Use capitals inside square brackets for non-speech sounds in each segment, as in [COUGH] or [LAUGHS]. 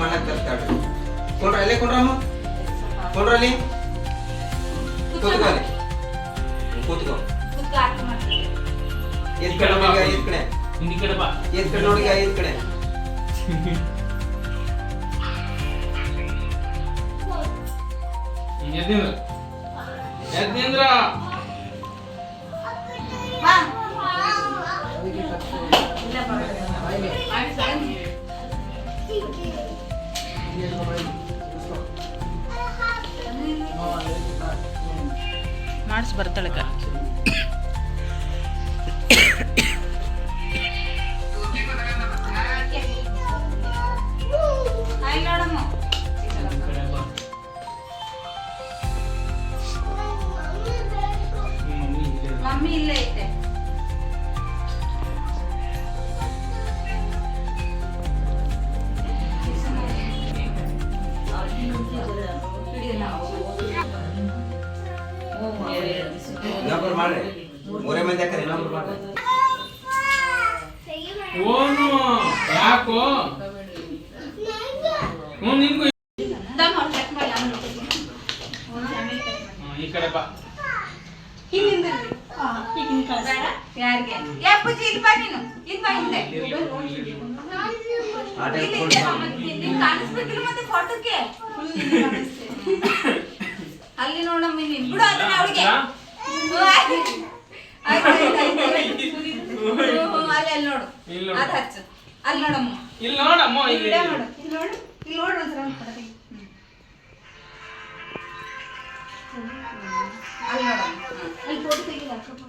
ಮಾಡಕ್ ಕರ್ತಾಳ್ರಿ ಕೊಂಡ್ರ ಅಲ್ಲೇ ಕೊಂಡ್ರಮ್ಮ ಕೊಂಡ್ರಲ್ಲಿ ಕೂತ್ಕೋ ಅಲ್ಲಿ ಕೂತ್ಕೋ ಎದ್ ಕಡೆ ನೋಡಿ ಈಗ ಎದ್ ಕಡೆ ಹಿಂದಿ ಕಡೆ ಬಾ ಎದ್ ಕಡೆ ನೋಡಿ ಈಗ ಎದ್ ಕಡೆ ಎದ್ದಿಂದ್ರ ಎದ್ದಿಂದ್ರ ಮಾಡಿಸಿ ಬರ್ತಾಳೆ ಮೂರೇ ಮಂದಿ ಇನ್ನೊಬ್ರು ಓನು ಯಾಕೋ? ಹ್ಞೂ. ಈ ಕಡೆ ಬಾ? ಯಾರಿಗೆ? ಇಲ್ಲಿ ಬಾ ನೀನು. ಇಲ್ಲಿ ಬಾ ಹಿಂದೆ. ನೀನ್ ಕಾಣಿಸ್ಬೇಕಿಲ್ಲ ಮತ್ತೆ ಫೋಟೋಕ್ಕೆ? ಅಲ್ಲಿ ನೋಡಮ್ಮ ನೀನ್. ಬಿಡು ಅದನ್ನ ಅವಳಿಗೆ. ಅಲ್ಲಿ ಅಲ್ಲಿ ನೋಡು ಇಲ್ಲಿ ನೋಡು. ಅದ್ ಹಚ್ಚು ಅಲ್ಲಿ ನೋಡಮ್ಮ ಇಲ್ಲಿ ನೋಡಮ್ಮ ಇಲ್ಲಿ ಇಲ್ಲಿ ವಿಡಿಯೋ ಮಾಡು ಇಲ್ಲಿ ನೋಡು ಇಲ್ಲಿ ನೋಡು ಒಂದ್ಸಲ ಒಂದ್ photo ತೆಗಿ. ಹ್ಮ್. ಅಲ್ಲಿ ನೋಡಮ್ಮ ಅಲ್ಲಿ ಫೋಟೋ ತೆಗಿಲ್ಲ ಹುಡುಗ್ರು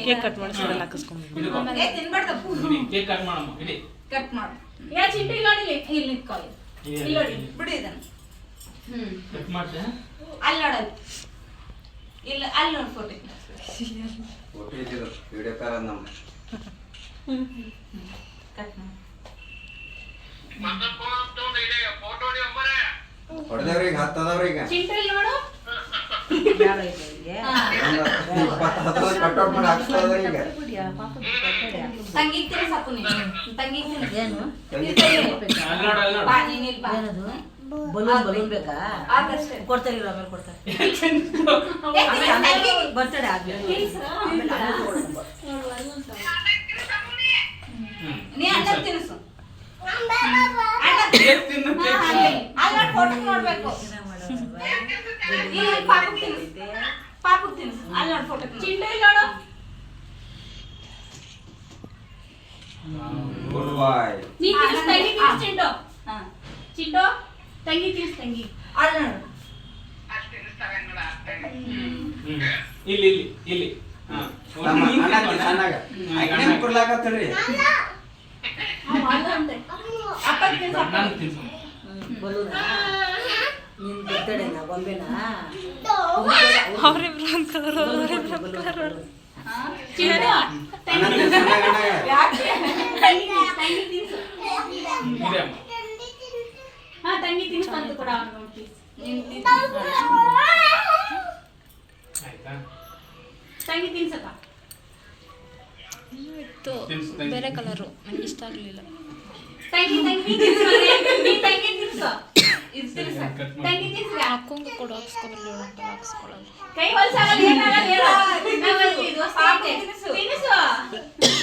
ಇಲ್ಲ, ಇಲ್ಲ. ಕೇಕ್ ಕಟ್ ಏ, ತಿನ್ಬಾರ್ದು. ಇಡಿ, ಕೇಕ್ ಕಟ್ ಮಾಡಮ್ಮ ಇಡಿ ಕಟ್ ಮಾಡು ಯಾ ಚಿಂಟು ಇಲ್ಲಿ ನೋಡಿ ಇಲ್ಲಿ. ಇಲ್ಲಿ ನಿಂತ್ಕೊ ಇಲ್ಲಿ. ಇದೆ. ನೋಡಿ ಬಿಡು ಇದನ್ನ ಹ್ಮ್ ಕಟ್ ಮಾಡ್ದೆ ಅಲ್ಲಿ ನೋಡಲ್ಲಿ ಇಲ್ಲ ಅಲ್ಲಿ ಫೋಟೋ ಫೋಟೋ ವಿಡಿಯೋ ಕಾಲ್ ನಮ್ಮ. ಕಟ್ ಮಾಡಿ ನೋಡು [LAUGHS] ಬಲೂನ್ ಬಲೂನ್ ಬೇಕಾ. ಕೊಡ್ತಾರೆ ಆಮೇಲೆ ಕೊಡ್ತಾರೆ. ಬರ್ತಡೆ ಆದ್ಮೇಲೆ ಆಮೇಲೆ ಆಮೇಲೆ ಕೊಡೋಣ. ನೀ ಅಣ್ಣ ತಿನ್ಸು ಅಣ್ಣ ಕೇಕ್ ತಿನ್ನು ಹಾ, ಕೇಕ್ ಅಲ್ಲಿ ಅಲ್ಲಿ ಫೋಟೋ ನೋಡ್ಬೇಕು ಇಲ್ಲಿ ಪಾಪಕ್ ತಿನ್ಸು ಪಾಪಕ್ ತಿನ್ಸು ಅಲ್ಲಿ ನೋಡಿ ಫೋಟೋ ಚಿಂಟು ಇಲ್ಲಿ ನೋಡು ಗುಡ್ ಬಾಯ್ ನೀ ತಿನ್ಸ್ ತಂಗಿ ತಿನ್ಸ್ ಚಿಂಟು ಹಾ ಚಿಂಟು ತಂಗಿ ತಿನ್ಸ್ ತಂಗಿ ಅಲ್ಲಿ ನೋಡು ಹ್ಮ್. ಇಲ್ಲಿ ಇಲ್ಲಿ ಇಲ್ಲಿ ಹಾ. ನಮ್ಮ ನೀನ್ ಅಣ್ಣ ತಿನ್ನು, ಸಣ್ಣಗ ಹ್ಮ್, ಆಕಿನೇ ಅಣ್ಣ. ಕೊಡ್ಲಾಕತ್ತಳ್ರಿ ಅವ್ ಅಲ್ಲ ಅಂದೆ ಅಪ್ಪ ತಿನ್ಸು ಬೊಂಬೆನಾ? ಅವ್ರಿಬ್ರು ಅವ್ರಿಬ್ರು ತಂಗಿ ಕೂಡ ತಿನ್ಸಕ್ಕ? ಇತ್ತು. ಬೇರೆ ಕಲರು. ನನಗೆ ಇಷ್ಟ ಆಗಲಿಲ್ಲ. ತಂಗಿ ತಂಗಿ ತಿನ್ಸು ತಂಗಿ ತಿನ್ಸು ಇದು ತಿನ್ಸು ಕಟ್ ಮಾಡಿ. ತಂಗಿ ತಿನ್ಸ್ರಿ ಅಕ್ಕಂಗೆ ಕೊಡು ಹಾಕ್ಸ್ಕೊಬಲ್ಲ ಅಂತ ಹಾಕ್ಸ್ಕೊಳ್ಳಲ್ಲ ಕೈ ಏನಾಗಲ್ಲ ಹೇಳು ಪಾಪು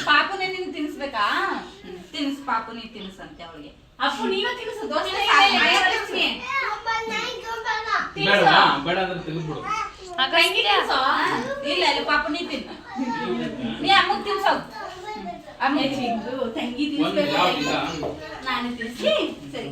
ಪಾಪುನೇ ತಿನ್ಸ್ಬೇಕಾ? ತಿನ್ಸ್ ಪಾಪು ನೀ ತಿನ್ಸ್. ಅಂತೆ ಅವಳಿಗೆ ಅಪ್ಪು ನೀನು ತಿನ್ಸು. ತಿನ್ಸು. ಬೇಡವಾ? ಬೇಡ ಅಂದ್ರೆ ತೆಗೆದ್ಬಿಡು ಇಲ್ಲ ಇಲ್ಲ ಪಾಪು ನೀ ತಿನ್ ನೀ ಅಮ್ಮಗ್ ತಿನ್ಸೋ. ಅಮ್ಮ ತಿಂದು ತಂಗಿ ತಿನ್ಸ್ಬೇಕು. ನಾನು ತಿನ್ಸಿ. ಸರಿ.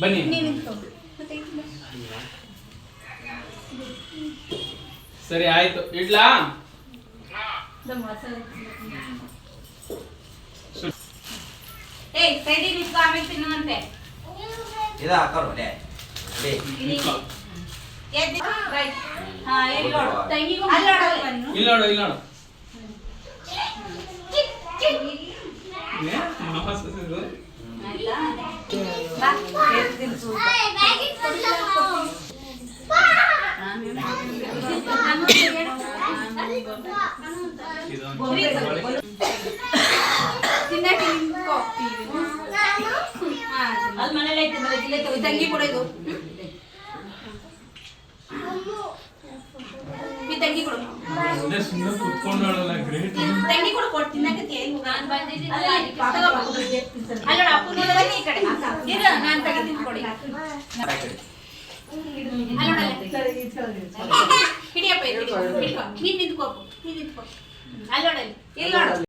ಬನ್ನಿ. ಸರಿ ಆಯ್ತು. ಇಡ್ಲಾ? ಏಯ್ ಸೈಡಿ ನಿಂತ್ಕೊ ಆಮೇಲೆ ತಿನ್ನುವಂತೆ. ಇದ ಹಾಕೋರು ಲೇ ಲೇ ನಿಂತ್ಕೊ. ಎದ್ದು ರೈಟ್. ಹಾ ಎಲ್ಲಿ ನೋಡು. ತಂಗಿಗೂ ಅಲ್ಲಿ ನೋಡು, ಮಸಾಲೆ ಅಲ್ಲಿ. ಬನ್ನು. ಇಲ್ಲಿ ನೋಡು ಇಲ್ಲಿ ನೋಡು. ಏ, ನಮಸ್ತೆ ಇದು. ಆಯ್ತಾ? ಬಾ, ಎದ್ದು ತಿನ್ಸು. ಇದೊಂದು ಬೊಂಬೆ. ತಿನ್ನಕ್ಕೆ ನಿಂತ್ಕೊ. ಹಾ, ಅಲ್ಲಿ ಮನೇಲಿ ಐತೆ ಮನೆ ಇಲ್ಲೇ ಈ ತೆಗ್ದು ತಂಗಿ ಕೂಡ ಇದು. ಈ ತಂಗಿ ಕೊಡು. ತಂಗಿ ಕೂಡ ಕೊಟ್ಟು ತಿನ್ನಕ್ಕೆ ನಾನು ಬಂದಿದ್ದೀನಿ. ಅಲ್ಲ, ಅಪ್ಪ ಈ ಕಡೆ. ಇರು ನಾನು ತೆಗೆ ತಿನ್ಕೊಡಿ. ಅಲ್ಲ